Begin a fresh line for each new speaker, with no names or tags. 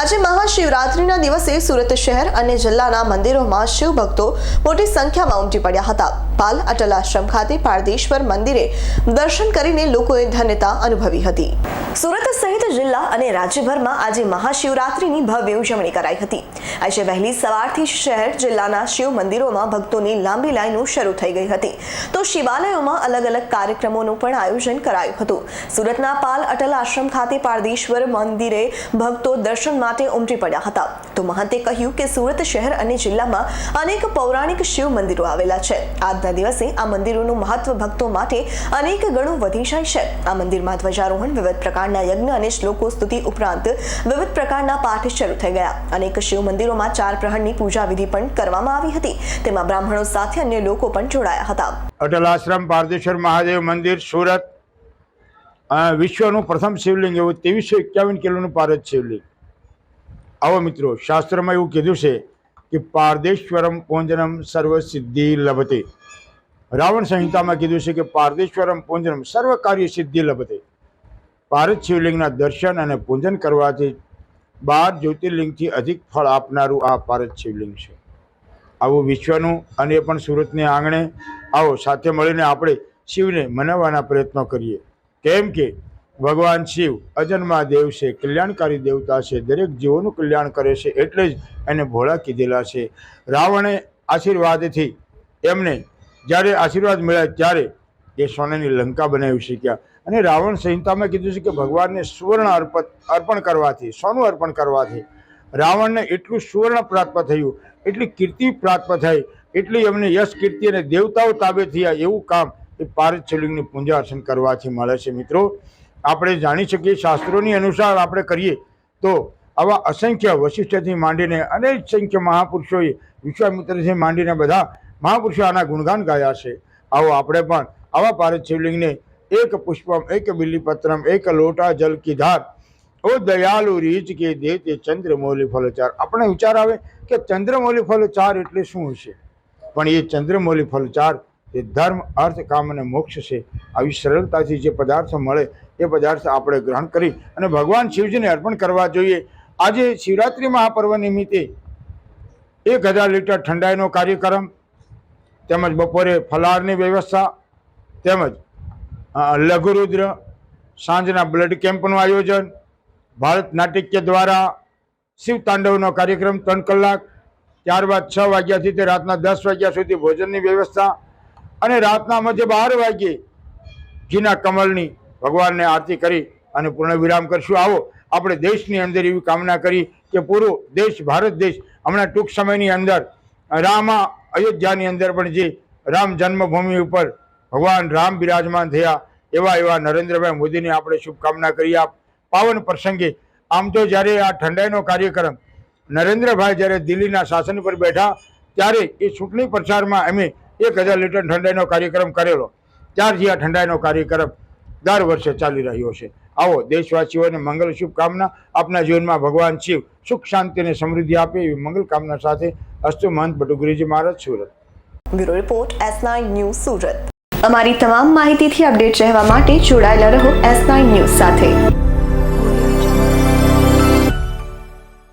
આજે મહાશિવરાત્રિના દિવસે સુરત શહેર અને જિલ્લાના મંદિરોમાં શિવ મોટી સંખ્યામાં ઉમટી પડ્યા હતા. પાલ અટલ આશ્રમ ખાતે પારદેશ્વર મંદિરે દર્શન કરીને લોકોએ ધન્યતા અનુભવી હતી. સુરત સહિત જિલ્લા અને રાજ્યભરમાં આજે મહાશિવરાત્રિની ભવ્ય ઉજવણી કરાઈ હતી. આજે વહેલી સવારથી શહેર જિલ્લાના શિવ મંદિરોમાં ભક્તોની લાંબી લાઈનો શરૂ થઈ ગઈ હતી. તો શિવાલયોમાં અલગ અલગ કાર્યક્રમોનું પણ આયોજન કરાયું હતું. સુરતના પાલ અટલ આશ્રમ ખાતે પારદેશ્વર મંદિરે ભક્તો દર્શન માટે ઉમટી પડ્યા હતા. તો મહંતે કહ્યું કે સુરત શહેર અને જિલ્લામાં અનેક પૌરાણિક શિવ મંદિરો આવેલા છે. આજના દિવસે આ મંદિરોનું મહત્વ ભક્તો માટે અનેક ગણું વધી જાય છે. આ મંદિરમાં ધ્વજારોહણ વિવિધ પ્રકારના યજ્ઞ અને શ્લોકો સ્તુતિ ઉપરાંત વિવિધ પ્રકારના પાઠ શરૂ થઈ ગયા. અનેક શિવ મંદિરોમાં ચાર પ્રહરની પૂજા વિધિ પણ કરવામાં આવી હતી. તેમાં બ્રાહ્મણો સાથે અન્ય લોકો પણ જોડાયા હતા.
અટલ આશ્રમ, પારદેશ્વર મહાદેવ મંદિર, સુરત વિશ્વનું પ્રથમ શિવલિંગ એવું ત્રેવીસો એકાવન કિલોનું પારદ શિવલિંગ. આવો મિત્રો, શાસ્ત્રમાં એવું કીધું છે કે પારદેશ્વરમ પૂંજનમ સર્વ સિદ્ધિ લભતે. રાવણ સંહિતામાં કીધું છે કે પારદેશ્વરમ પૂંજનમ સર્વ કાર્ય સિદ્ધિ લભતે. પારદ શિવલિંગના દર્શન અને પૂજન કરવાથી બાર જ્યોતિર્લિંગથી અધિક ફળ આપનારું આ પારદ શિવલિંગ છે. આવું વિશ્વનું અને પણ સુરતને આંગણે આવો, સાથે મળીને આપણે શિવને મનાવવાના પ્રયત્નો કરીએ. કેમ કે ભગવાન શિવ, અજન્મા દેવ છે, કલ્યાણકારી દેવતા છે, દરેક જીવોનું કલ્યાણ કરે છે, એટલે જ એને ભોળા કીધેલા છે. રાવણે આશીર્વાદથી એમને જ્યારે આશીર્વાદ મળ્યા ત્યારે એ સોનાની લંકા બનાવી શક્યા. અને રાવણ સંહિતામાં કીધું છે કે ભગવાનને સુવર્ણ અર્પણ અર્પણ કરવાથી, સોનું અર્પણ કરવાથી રાવણને એટલું સુવર્ણ પ્રાપ્ત થયું, એટલી કીર્તિ પ્રાપ્ત થઈ, એટલી એમને યશ કીર્તિ અને દેવતાઓ તાબે થયા એવું કામ એ પારદ શિવલિંગની પૂજા અર્ચન કરવાથી મળે છે મિત્રો. આપણે જાણી શકીએ, શાસ્ત્રોની અનુસાર આપણે કરીએ, તો આવા અસંખ્ય વશિષ્ઠથી માંડીને અનેક સંખ્ય મહાપુરુષોએ વિશ્વામિત્રથી માંડીને બધા મહાપુરુષો આના ગુણગાન ગાયા છે. આવો આપણે પણ આવા પારદ શિવલિંગને એક પુષ્પમ, એક બિલ્લીપત્રમ એક લોટા જલ કી ધાર, ઓ દયાલુ રીચ કે દે તે ચંદ્રમૌલી ફલચાર. આપણે વિચાર આવે કે ચંદ્રમૌલી ફલચાર એટલે શું હશે? પણ એ ચંદ્રમૌલી ફલચાર એ ધર્મ, અર્થ, કામ અને મોક્ષ છે. આવી સરળતાથી જે પદાર્થ મળે એ પદાર્થ આપણે ગ્રહણ કરી અને ભગવાન શિવજીને અર્પણ કરવા જોઈએ. આજે શિવરાત્રિ મહાપર્વ નિમિત્તે એક હજાર લીટર ઠંડાઈનો કાર્યક્રમ, તેમજ બપોરે ફલાહારની વ્યવસ્થા, તેમજ લઘુરુદ્ર, સાંજના બ્લડ કેમ્પનું આયોજન, ભારત નાટ્ય દ્વારા શિવ તાંડવનો કાર્યક્રમ ત્રણ કલાક, ત્યારબાદ છ વાગ્યાથી તે રાતના દસ વાગ્યા સુધી ભોજનની વ્યવસ્થા અને રાતના મધ્ય બાર વાગ્યે જીના કમલની ભગવાનને આરતી કરી અને પૂર્ણ વિરામ કરશું. આવો, આપણે દેશની અંદર એવી કામના કરી કે પૂરો દેશ, ભારત દેશ હમણાં ટૂંક સમયની અંદર રામા અયોધ્યાની અંદર પણ જે રામ જન્મભૂમિ ઉપર ભગવાન રામ બિરાજમાન થયા એવા એવા નરેન્દ્રભાઈ મોદીને આપણે શુભકામના કરી આ પાવન પ્રસંગે આમ તો જ્યારે આ ઠંડાઈનો કાર્યક્રમ નરેન્દ્રભાઈ જ્યારે દિલ્હીના શાસન પર બેઠા ત્યારે એ ચૂંટણી પ્રચારમાં અમે એક હજાર લીટર ઠંડાઈનો કાર્યક્રમ કરેલો. ત્યારથી આ ઠંડાઈનો કાર્યક્રમ દર વર્ષે ચાલી રહ્યો છે. આવો દેશવાસીઓને મંગલ શુભકામના. આપના જીવનમાં ભગવાન શિવ સુખ, શાંતિ અને સમૃદ્ધિ આપે એવી મંગલ કામના સાથે અસ્તુ Mahant Batuguriji Maharaj Surat.
Bureau report, S nine news Surat. અમારી તમામ માહિતીથી અપડેટ રહેવા માટે જોડાયેલા રહો એસ નાઇન ન્યૂઝ સાથે.